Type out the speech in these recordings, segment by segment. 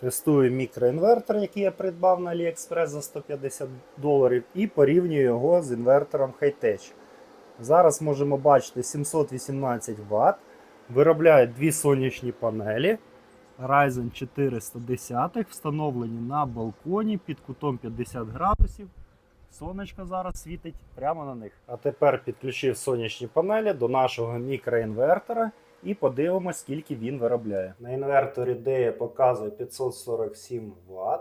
Тестую мікроінвертор, який я придбав на AliExpress за 150 доларів, і порівнюю його з інвертором Hightech. Зараз можемо бачити 718 Вт. Виробляють дві сонячні панелі. Ryzen 410 встановлені на балконі під кутом 50 градусів. Сонечко зараз світить прямо на них. А тепер підключив сонячні панелі до нашого мікроінвертора і подивимося, скільки він виробляє. На інверторі DEA показує 547 Вт,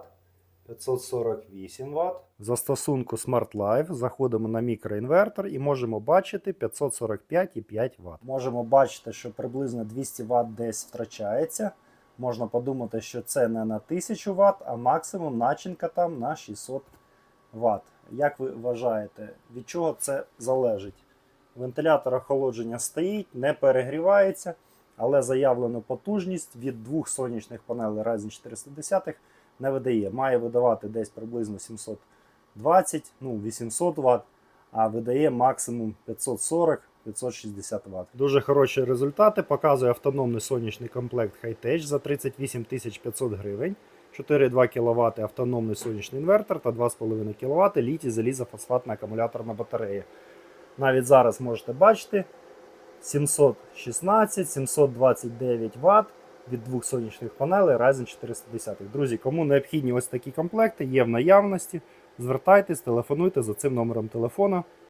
548 Вт. В застосунку Smart Life заходимо на мікроінвертор і можемо бачити 545,5 Вт. Можемо бачити, що приблизно 200 Вт десь втрачається. Можна подумати, що це не на 1000 Вт, а максимум начинка там на 600 Вт. Як ви вважаєте, від чого це залежить? Вентилятор охолодження стоїть, не перегрівається, але заявлену потужність від двох сонячних панелей Ryzen 410 не видає. Має видавати десь приблизно 720, ну 800 Вт, а видає максимум 540. 560 Вт. Дуже хороші результати. Показує автономний сонячний комплект Hightech за 38 500 гривень. 4,2 кВт автономний сонячний інвертор та 2,5 кВт літій залізофосфатна акумуляторна батарея. Навіть зараз можете бачити 716-729 Вт від двох сонячних панелей Ryzen 410. Друзі, кому необхідні ось такі комплекти, є в наявності. Звертайтесь, телефонуйте за цим номером телефона.